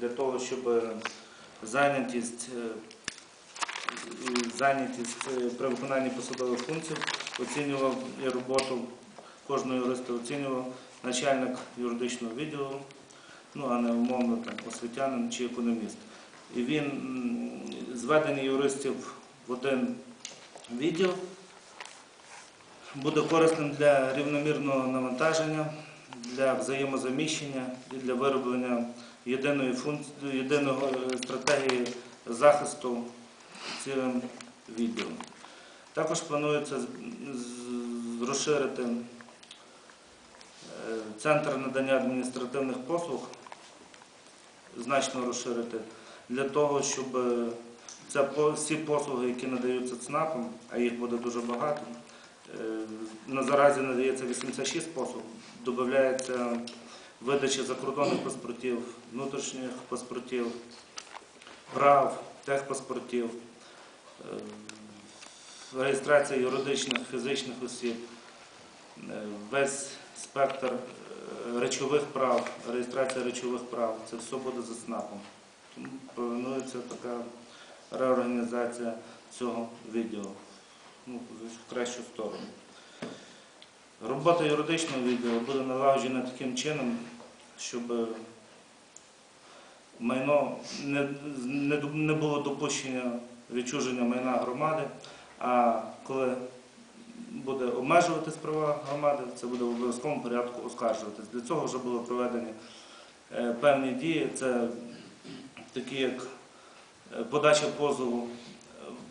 для того, щоб зайнятість, е, зайнятість е, при виконанні посадових функцій оцінював і роботу кожного юриста оцінював начальник юридичного відділу, ну а не умовно там освітянин чи економіст. І він зведення юристів в один відділ буде корисним для рівномірного навантаження, для взаємозаміщення і для вироблення єдиної функції, єдиної е, стратегії захисту цілим відділом. Також планується розширити е, центр надання адміністративних послуг, значно розширити, для того, щоб е, всі послуги, які надаються ЦНАПом, а їх буде дуже багато. Е, На заразі надається 86 послуг, додається видача закордонних паспортів, внутрішніх паспортів, прав, техпаспортів, е, реєстрація юридичних, фізичних осіб, е, весь спектр речових прав, реєстрація речових прав, це все буде за СНАПом. Тому планується така реорганізація цього відділу ну, в кращу сторону. Робота юридичного відділу буде налагоджена таким чином, щоб майно не, не, не було допущення відчуження майна громади, а коли буде обмежуватись права громади, це буде в обов'язковому порядку оскаржуватись. Для цього вже були проведені е, певні дії. Це такі як е, подача позову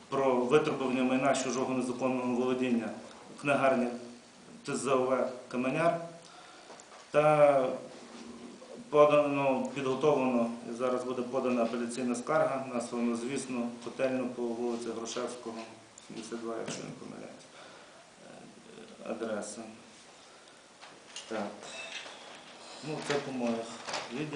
про витребування майна чужого незаконного володіння в книгарні ТЗОВ Каменяр та подано, підготовлено і зараз буде подана апеляційна скарга на славнозвісну котельну по вулиці Грушевського, 72, якщо не помиляюсь, е, адреса. Так. Ну, це по моїх відділах.